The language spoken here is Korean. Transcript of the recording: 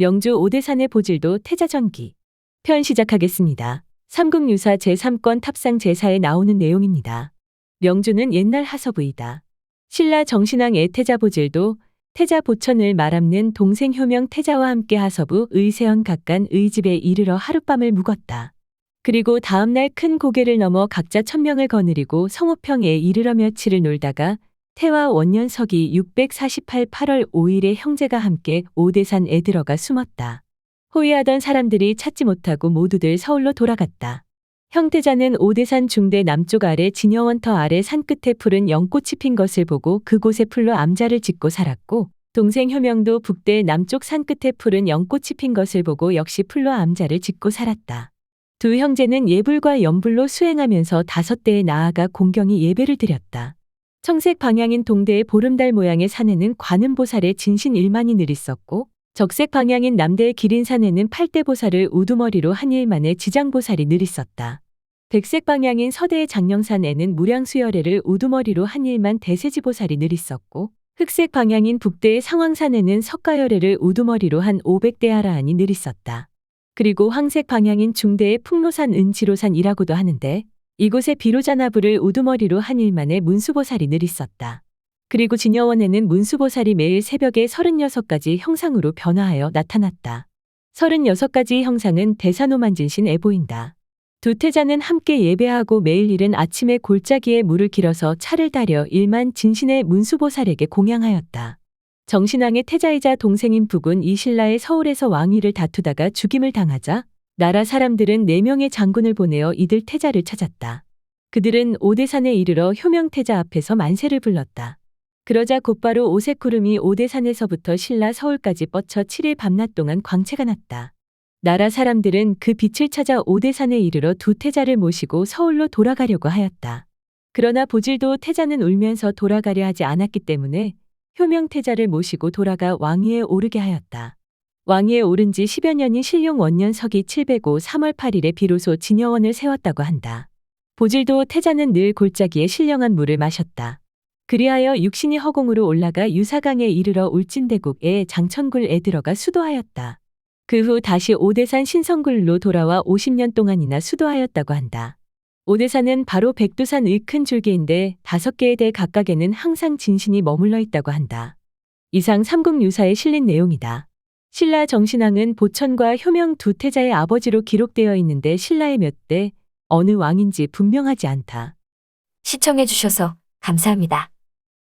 명주 오대산의 보질도 태자전기. 편 시작하겠습니다. 삼국유사 제3권 탑상 제사에 나오는 내용입니다. 명주는 옛날 하서부이다. 신라 정신왕 애태자 보질도 태자 보천을 말합는 동생 효명 태자와 함께 하서부 의세원 각간 의집에 이르러 하룻밤을 묵었다. 그리고 다음날 큰 고개를 넘어 각자 천명을 거느리고 성호평에 이르러 며칠을 놀다가 태와 원년석이 648 8월 5일에 형제가 함께 오대산에 들어가 숨었다. 호위하던 사람들이 찾지 못하고 모두들 서울로 돌아갔다. 형태자는 오대산 중대 남쪽 아래 진여원터 아래 산끝에 푸른 연꽃이 핀 것을 보고 그곳에 풀로 암자를 짓고 살았고 동생 효명도 북대 남쪽 산끝에 푸른 연꽃이 핀 것을 보고 역시 풀로 암자를 짓고 살았다. 두 형제는 예불과 연불로 수행하면서 다섯 대에 나아가 공경이 예배를 드렸다. 청색 방향인 동대의 보름달 모양의 산에는 관음보살의 진신 일만이 늘 있었고 적색 방향인 남대의 기린 산에는 팔대보살을 우두머리로 한 일만의 지장보살이 늘 있었다. 백색 방향인 서대의 장령산에는 무량수열애를 우두머리로 한 일만 대세지보살이 늘 있었고 흑색 방향인 북대의 상황산에는 석가열애를 우두머리로 한 오백대하라한이 늘 있었다. 그리고 황색 방향인 중대의 풍로산 은지로산이라고도 하는데 이곳에 비로자나부를 우두머리로 한 일만의 문수보살이 늘 있었다. 그리고 진여원에는 문수보살이 매일 새벽에 36가지 형상으로 변화하여 나타났다. 36가지 형상은 대사노만진신에 보인다. 두 태자는 함께 예배하고 매일 이른 아침에 골짜기에 물을 길어서 차를 다려 일만 진신의 문수보살에게 공양하였다. 정신왕의 태자이자 동생인 북은 이신라의 서울에서 왕위를 다투다가 죽임을 당하자 나라 사람들은 4명의 장군을 보내어 이들 태자를 찾았다. 그들은 오대산에 이르러 효명태자 앞에서 만세를 불렀다. 그러자 곧바로 오색 구름이 오대산에서부터 신라 서울까지 뻗쳐 7일 밤낮 동안 광채가 났다. 나라 사람들은 그 빛을 찾아 오대산에 이르러 두 태자를 모시고 서울로 돌아가려고 하였다. 그러나 보질도 태자는 울면서 돌아가려 하지 않았기 때문에 효명태자를 모시고 돌아가 왕위에 오르게 하였다. 왕위에 오른 지 10여 년인 신룡 원년 서기 705 3월 8일에 비로소 진여원을 세웠다고 한다. 보질도 태자는 늘 골짜기에 신령한 물을 마셨다. 그리하여 육신이 허공으로 올라가 유사강에 이르러 울진대국의 장천굴에 들어가 수도하였다. 그 후 다시 오대산 신성굴로 돌아와 50년 동안이나 수도하였다고 한다. 오대산은 바로 백두산의 큰 줄기인데 다섯 개의 대 각각에는 항상 진신이 머물러 있다고 한다. 이상 삼국유사에 실린 내용이다. 신라 정신왕은 보천과 효명 두 태자의 아버지로 기록되어 있는데 신라의 몇 대, 어느 왕인지 분명하지 않다. 시청해주셔서 감사합니다.